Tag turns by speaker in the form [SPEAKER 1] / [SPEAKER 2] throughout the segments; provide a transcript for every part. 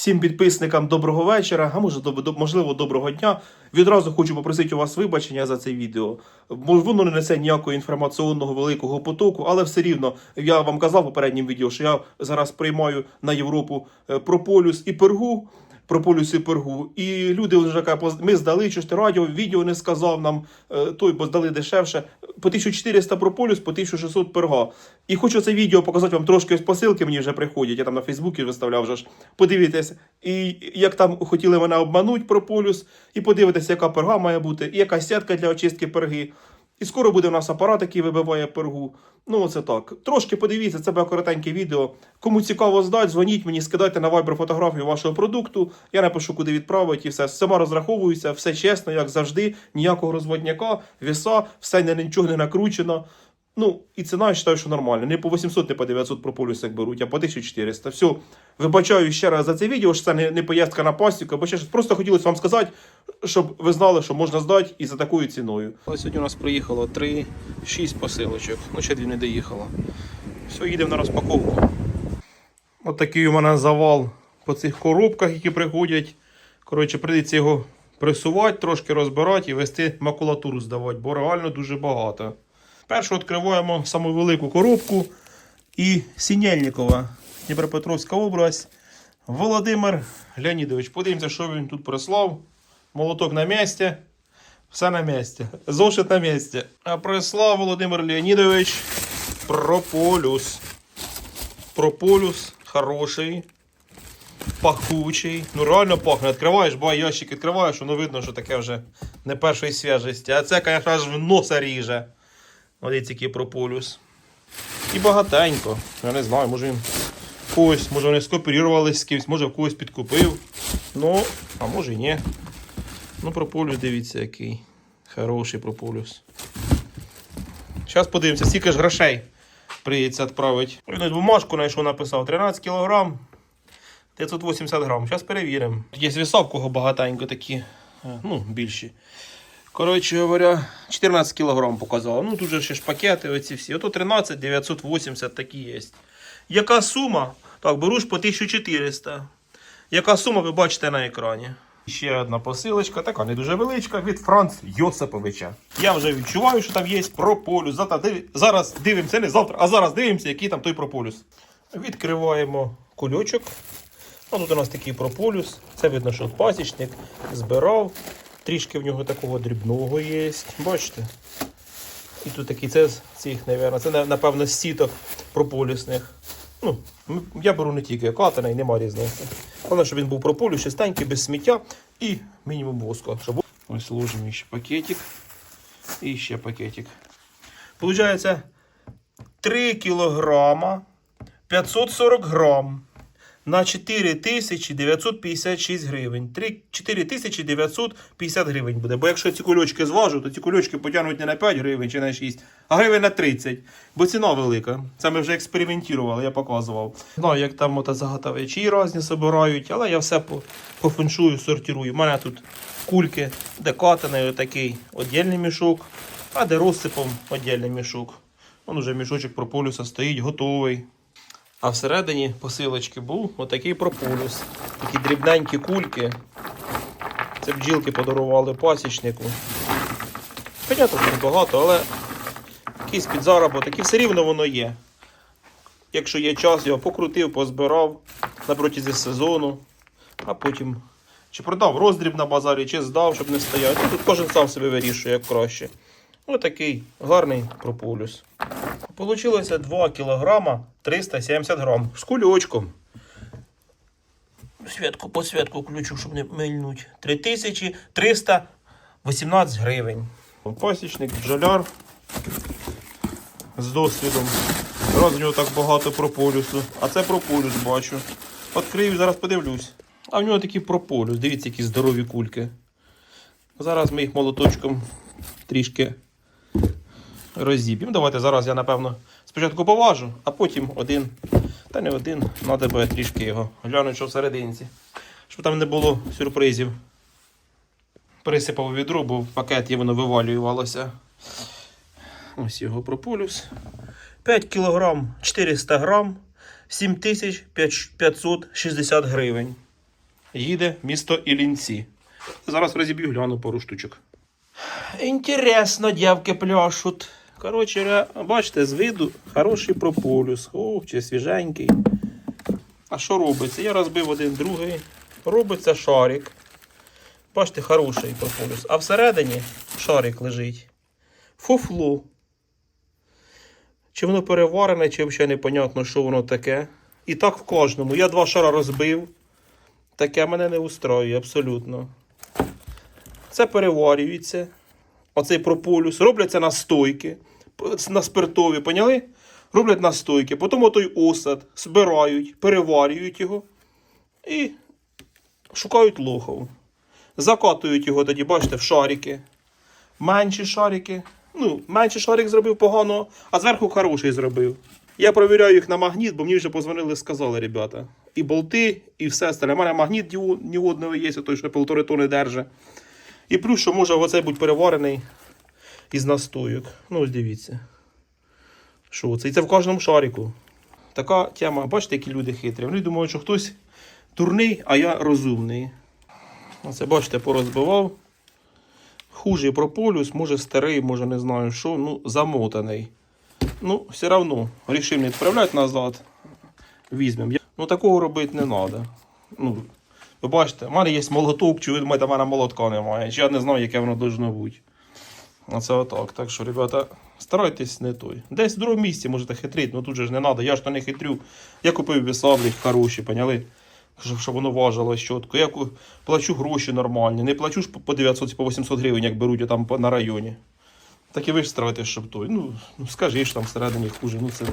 [SPEAKER 1] Всім підписникам доброго вечора, а може, можливо, доброго дня. Відразу хочу попросити у вас вибачення за це відео. Воно не несе ніякого інформаційного великого потоку, але все рівно я вам казав попереднім відео, що я зараз приймаю на Європу е, прополюс і пергу. Прополюс і пергу. І люди вже кажуть, ми здали, що ж ти радіо, відео не сказав нам, е, той, бо здали дешевше. По 1400 прополюс, по 1600 перга. І хочу це відео показати вам трошки ось посилки мені вже приходять. Я там на Фейсбуці виставляв вже ж. Подивіться, і як там хотіли мене обмануть про полюс, і подивитися, яка перга має бути, і яка сітка для очистки перги. І скоро буде у нас апарат, який вибиває пергу. Ну, оце так. Трошки подивіться, це буде коротеньке відео. Кому цікаво здати, дзвоніть мені, скидайте на Viber фотографію вашого продукту. Я напишу, куди відправити, і все. Сама розраховуюся, все чесно, як завжди, ніякого розводняка, віса, все нічого не накручено. Ну, і ціна, я вважаю, що нормально. Не по 800, не по 900 про полюс як беруть, а по 1400. Все, вибачаю ще раз за це відео, що це не, не поїздка на пасіку, бо ще щось просто хотілося вам сказати, щоб ви знали, що можна здати і за такою ціною. Сьогодні у нас приїхало 3-6 посилочок, ну ще дві не доїхало. Все, їдемо на розпаковку. От такий у мене завал по цих коробках, які приходять. Коротше, прийдеться його пресувати, трошки розбирати і вести макулатуру здавати, бо реально дуже багато. Першу відкриваємо саму велику коробку і Сінельникова, Дніпропетровська область. Володимир Леонідович. Подивимося, що він тут прислав. Молоток на місці. Все на місці. Зошит на місці. А прислав Володимир Леонідович прополюс. Прополюс хороший. Пахучий. Ну реально пахне. Відкриваєш, ба ящик відкриваєш, воно видно, що таке вже не першої свіжості. А це, звісно, аж в носа ріже. Дивіться, який прополюс. І багатенько. Я не знаю, може він когось, може вони скооперувалися з кимось, може когось підкупив. Ну, а може і ні. Ну, прополюс, дивіться, який. Хороший прополюс. Зараз подивимося, скільки ж грошей прийдеться відправити. Він бумажку знайшов, написав 13 кг 980 грам. Зараз перевіримо. Є віса, в кого багатенько такі, е, ну, більші. Коротше говоря, 14 кг показало. Ну, тут же ще ж пакети оці всі. Ото 13 980 такі є. Яка сума? Так, беру ж по 1400. Яка сума ви бачите на екрані? Ще одна посилочка, така не дуже величка, від Франц Йосиповича. Я вже відчуваю, що там є прополюс. Зараз дивимося, не завтра, а зараз дивимося, який там той прополюс. Відкриваємо кульочок. А тут у нас такий прополюс. Це видно, що пасічник збирав. Трішки в нього такого дрібного є. Бачите? І тут такий це з цих, мабуть, це напевно з сіток прополісних. Ну, я беру не тільки катаний, нема різниці. Головне, щоб він був прополюс, чистенький, без сміття і мінімум воску. Щоб... Ось ложимо ще пакетик. І ще пакетик. Получається 3 кілограма 540 грам на 4956 гривень. 3 4950 гривень буде. Бо якщо ці кульочки зважу, то ці кульочки потягнуть не на 5 гривень чи на 6, а гривень на 30. Бо ціна велика. Це ми вже експериментували, я показував. Знаю, як там ото заготовичі різні собирають, але я все по, по сортирую. У мене тут кульки, де катаний такий віддільний мішок, а де розсипом віддільний мішок. Вон уже мішочок прополюса стоїть, готовий. А всередині посилочки був отакий прополюс. Такі дрібненькі кульки. Це бджілки подарували пасічнику. Понятно, що небагато, але якийсь підзаробок, і все рівно воно є. Якщо є час, його покрутив, позбирав на протязі сезону, а потім чи продав роздріб на базарі, чи здав, щоб не стояти. Тут кожен сам собі вирішує, як краще. Отакий гарний прополюс. Получилося 2 кг 370 грам з кульочком. Святку по святку включу, щоб не мильнуть. 3318 гривень. Пасічник, бджоляр з досвідом. Раз в нього так багато прополюсу. А це прополюс бачу. Відкрию, зараз подивлюсь. А в нього такий прополюс. Дивіться, які здорові кульки. Зараз ми їх молоточком трішки розіб'ємо. Давайте зараз я, напевно, спочатку поважу, а потім один. Та не один, треба буде трішки його глянути, що всерединці. Щоб там не було сюрпризів. Присипав відро, бо в пакеті воно вивалювалося. Ось його прополюс. 5 кг 400 грам, 7560 гривень. їде місто Іллінці. Зараз розіб'ю гляну пару штучок. Інтересно, дівки пляшуть. Коротше, бачите, з виду хороший прополюс. Ох, чи свіженький. А що робиться? Я розбив один другий. Робиться шарик. Бачите, хороший прополюс. А всередині шарик лежить. Фуфло. Чи воно переварене, чи взагалі непонятно, що воно таке. І так в кожному. Я два шара розбив. Таке мене не устроює абсолютно. Це переварюється. Оцей прополюс. Робляться настойки. На спиртові, поняли? Роблять настойки. Потім отой осад збирають, переварюють його і шукають лохов. Закатують його тоді, бачите, в шарики. Менші шарики. Ну, менший шарик зробив погано, а зверху хороший зробив. Я провіряю їх на магніт, бо мені вже позвонили, сказали, ребята. І болти, і все остальне. У мене магніт нігодний є, той, що півтори тони держить. І плюс, що може оцей бути переварений із настоїк. Ну, ось дивіться. Що це? І це в кожному шарику. Така тема, бачите, які люди хитрі. Вони думають, що хтось дурний, а я розумний. Оце, бачите, порозбивав. Хужий прополюс, може старий, може не знаю що, ну, замотаний. Ну, все одно, рішив не відправляти назад. Візьмемо. Ну, такого робити не треба. Ну, ви бачите, в мене є молоток, чи ви думаєте, в мене молотка немає. Чи я не знаю, яке воно должно бути. Оце отак. Так що, ребята, старайтесь не той. Десь в другому місці можете хитрити, ну тут же ж не треба. Я ж то не хитрю. Я купив весаблі хороші, поняли? Щоб, воно важило чітко. Я плачу гроші нормальні. Не плачу ж по- по 900 по 800 гривень, як беруть там на районі. Так і ви ж старайтесь, щоб той. Ну, ну скажи ж там всередині хуже. Ну це.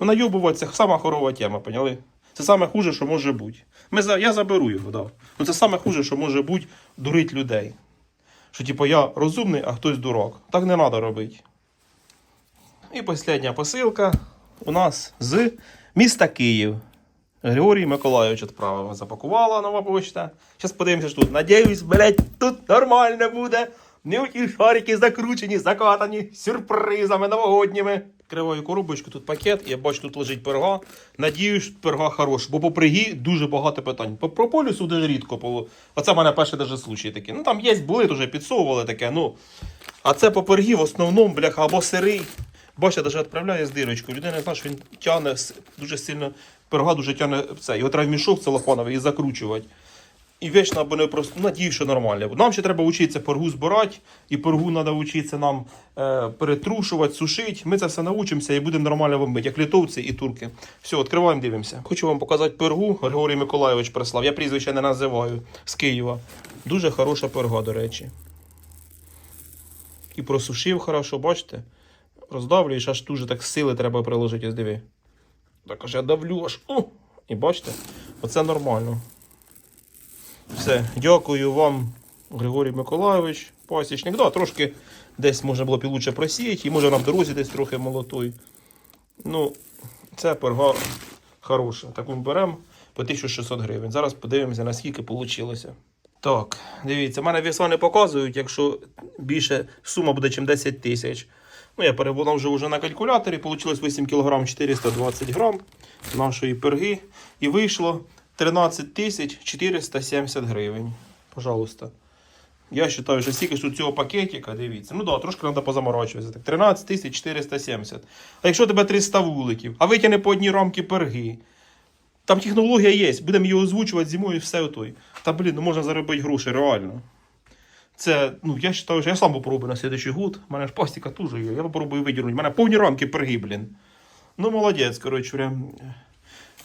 [SPEAKER 1] Ну найобувати сама хорова тема, поняли? Це саме хуже, що може бути. Ми я заберу його, да. Ну це саме хуже, що може бути дурить людей. Що типу я розумний, а хтось дурак. Так не треба робити. І остання посилка у нас з міста Київ. Григорій Миколайович відправив. Запакувала нова почта. Зараз подивимося, що тут. Надіюсь, блядь, тут нормально буде. Не оті шарики закручені, закатані сюрпризами новогодніми. Криваю коробочку, тут пакет, я бачу, тут лежить перга. Надіюсь, перга хороша, бо по пригі дуже багато питань. По прополісу дуже рідко. Оце в мене перший даже случай такий. Ну там є, були, теж підсовували таке, ну. А це по пергі в основному, бляха, або сирий. Бачите, навіть відправляє з дирочкою. Людина знає, що він тягне дуже сильно, перга дуже тягне це. Його треба в мішок целофановий і закручувати. І вічно або не просто надію, що нормально. Нам ще треба вчитися пергу збирати, і пергу треба вчитися нам е, перетрушувати, сушити. Ми це все навчимося і будемо нормально вимити, як литовці і турки. Все, відкриваємо, дивимося. Хочу вам показати пергу. Григорій Миколайович прислав. Я прізвище не називаю з Києва. Дуже хороша перга, до речі. І просушив хорошо, бачите? Роздавлюєш, аж дуже так сили треба приложити, ось диви. Так аж я давлю аж. О! І бачите? Оце нормально. Все, дякую вам, Григорій Миколайович, пасічник. Да, трошки десь можна було лучше просіяти, і може на дорозі десь трохи молотой. Ну, це перга хороша. Таку ми беремо по 1600 гривень. Зараз подивимося, наскільки вийшло. Так, дивіться, в мене віса не показують, якщо більше сума буде, ніж 10 тисяч. Ну, я переводив вже вже на калькуляторі, вийшло 8 кг 420 грам нашої перги. І вийшло 13 тисяч 470 гривень. Пожалуйста. Я вважаю, що стільки ж тут цього пакетика, дивіться. Ну да, трошки треба позаморочуватися. Так, 13 тисяч 470. А якщо тебе 300 вуликів, а витягне по одній рамки перги. Там технологія є, будемо її озвучувати зимою і все отой. Та блін, ну можна заробити гроші, реально. Це, ну, я вважаю, що я сам попробую на слідчий год. У мене ж пластика теж є. Я попробую видірнути. У мене повні рамки перги, блін. Ну, молодець, коротше, прям.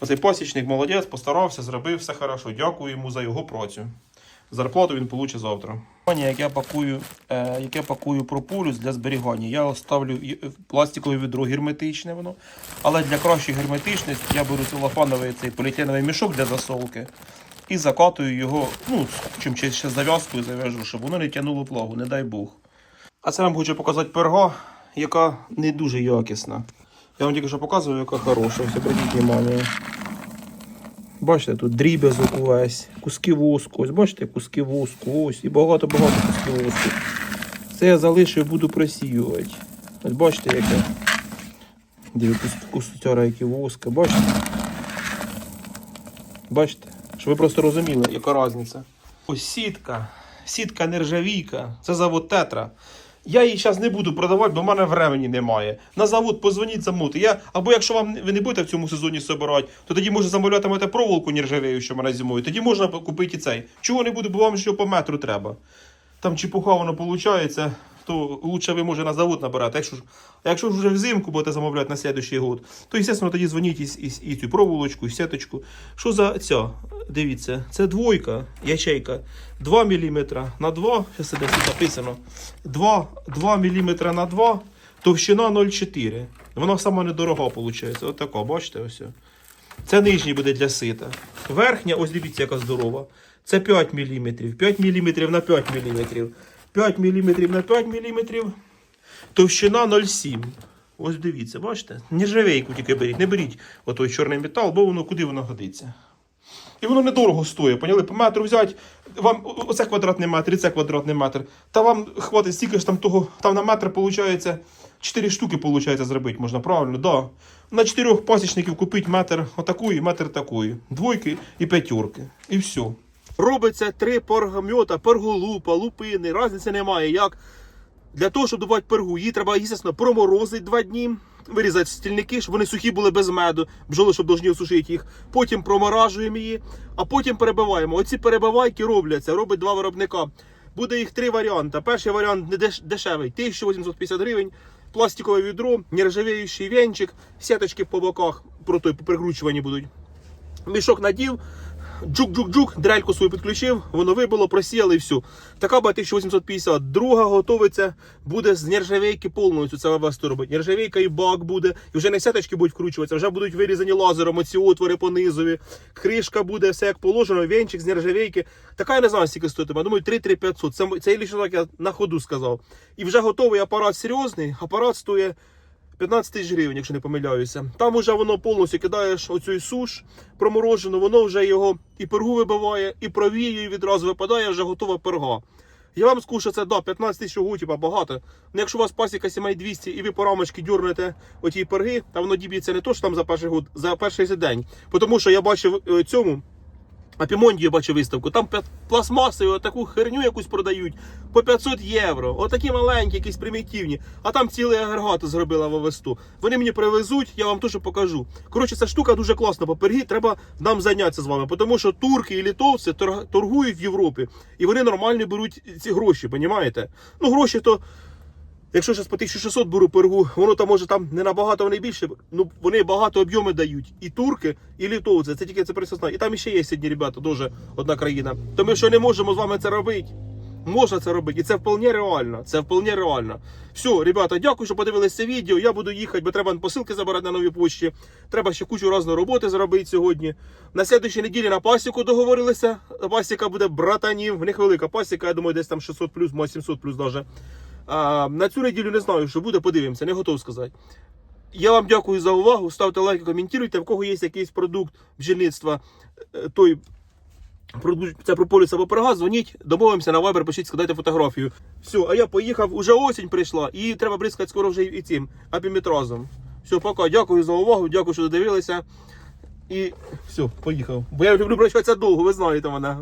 [SPEAKER 1] Оцей пасічник молодець, постарався, зробив все хорошо. Дякую йому за його працю. Зарплату він получить завтра. Як я пакую, е, як я пакую прополюс для зберігання, я оставлю пластикове відро герметичне воно. Але для кращої герметичності я беру целофановий цей поліетиленовий мішок для засолки і закатую його, ну, чим ще, ще зав'язкою зав'яжу, щоб воно не тягнуло плагу, не дай Бог. А це вам хочу показати перга, яка не дуже якісна. Я вам тільки що показую, яка хороша. Ось обратіть увагу. Бачите, тут дріб'язок увесь, куски воску. Ось бачите, куски воску, ось і багато-багато кусків воску. Це я залишу і буду просіювати. Ось бачите, яке. Диві, кустяра, які воска, бачите? Бачите? Щоб ви просто розуміли, яка різниця. Ось сітка, сітка нержавійка, це завод Тетра. Я її зараз не буду продавати, бо в мене времені немає. На завод позвоніть замовити. Я, або якщо вам ви не будете в цьому сезоні собирати, то тоді може замовлятимете проволоку нержавею, що мене зимою. Тоді можна купити і цей. Чого не буду, бо вам ще по метру треба. Там чепуха воно виходить, то лучше ви може на завод набирати. Якщо ж, якщо вже взимку будете замовляти на слідуючий год, то, звісно, тоді дзвоніть і, і, і цю проволочку, і сеточку. Що за ця? Дивіться, це двойка, ячейка. 2 мм на 2, зараз десь написано. 2, 2 мм на 2, товщина 0,4. Вона сама недорога виходить. Ось така, бачите, ось. Це нижній буде для сита. Верхня, ось дивіться, яка здорова. Це 5 мм. 5 мм на 5 мм. 5 мм на 5 мм. Товщина 0,7. Ось дивіться, бачите? Нержавейку тільки беріть. Не беріть отой чорний метал, бо воно куди воно годиться. І воно недорого стоїть, поняли? По метру взяти, вам оце квадратний метр, і це квадратний метр. Та вам хватить стільки ж там того, там на метр виходить, 4 штуки виходить зробити можна, правильно? Да. На чотирьох пасічників купить метр отакої, метр такої. Двойки і п'ятерки. І все. Робиться три пергамьота, перголупа, лупини, різниці немає. Як для того, щоб добувати пергу, її треба, звісно, проморозити два дні, вирізати стільники, щоб вони сухі були без меду, бджоли, щоб повинні осушити їх. Потім проморажуємо її, а потім перебиваємо. Оці перебивайки робляться, робить два виробника. Буде їх три варіанти. Перший варіант дешевий, 1850 гривень, пластикове відро, нержавіючий венчик, сіточки по боках, про той по будуть. Мішок надів, джук-джук-джук, дрельку свою підключив, воно вибило, просіяли і все. Така була 1850. Друга готовиться, буде з нержавейки повністю. Це вебасто робить. Нержавейка і бак буде, і вже не сеточки будуть вкручуватися, вже будуть вирізані лазером оці отвори по низові. Кришка буде, все як положено, венчик з нержавейки. Така я не знаю, скільки стоїтиме. Я Думаю, 3-3 500. Це, це лише так я на ходу сказав. І вже готовий апарат серйозний. Апарат стоїть 15 тисяч гривень, якщо не помиляюся. Там уже воно повністю кидаєш оцю суш проморожену, воно вже його і пергу вибиває, і провіює, і відразу випадає, вже готова перга. Я вам скажу, що це да, 15 тисяч типа багато. Ну якщо у вас пасіка сімей 200 і ви по рамочки дюрнете оті перги, та воно діб'ється не то, що там за перший год, за перший день. Тому що я бачив е, цьому. А Пімонді я бачив виставку, там пластмасою таку херню якусь продають по 500 євро. Отакі маленькі, якісь примітивні. А там цілий агрегат зробила в Овесту. Вони мені привезуть, я вам теж покажу. Коротше, ця штука дуже класна Попергі, треба нам зайнятися з вами, тому що турки і літовці торгують в Європі, і вони нормально беруть ці гроші, понімаєте? Ну, гроші то. Якщо зараз по 1600 беру пергу, воно там може там не набагато вони більше. Ну вони багато об'єми дають. І турки, і літовці. Це тільки це присосна. І там ще є сьогодні, ребята, дуже одна країна. То ми що не можемо з вами це робити. Можна це робити, і це вполне реально. Це вполне реально. Все, ребята, дякую, що подивилися це відео. Я буду їхати, бо треба посилки забирати на новій почті. Треба ще кучу різної роботи зробити сьогодні. На слідчій неділі на пасіку договорилися. Пасіка буде братанів. В них велика пасіка, я думаю, десь там 600 плюс, може 700 плюс навіть. А, на цю неділю не знаю, що буде, подивимося, не готов сказати. Я вам дякую за увагу. Ставте лайки, коментуйте. В кого є якийсь продукт бджільництва, е, той це прополіс або пирога, дзвоніть, домовимося на Viber, пишіть, складайте фотографію. Все, а я поїхав, уже осінь прийшла, і треба бризкати скоро вже і цим апіметразом. Все, пока, дякую за увагу, дякую, що додивилися. І все, поїхав. Бо я люблю прощатися довго, ви знаєте мене.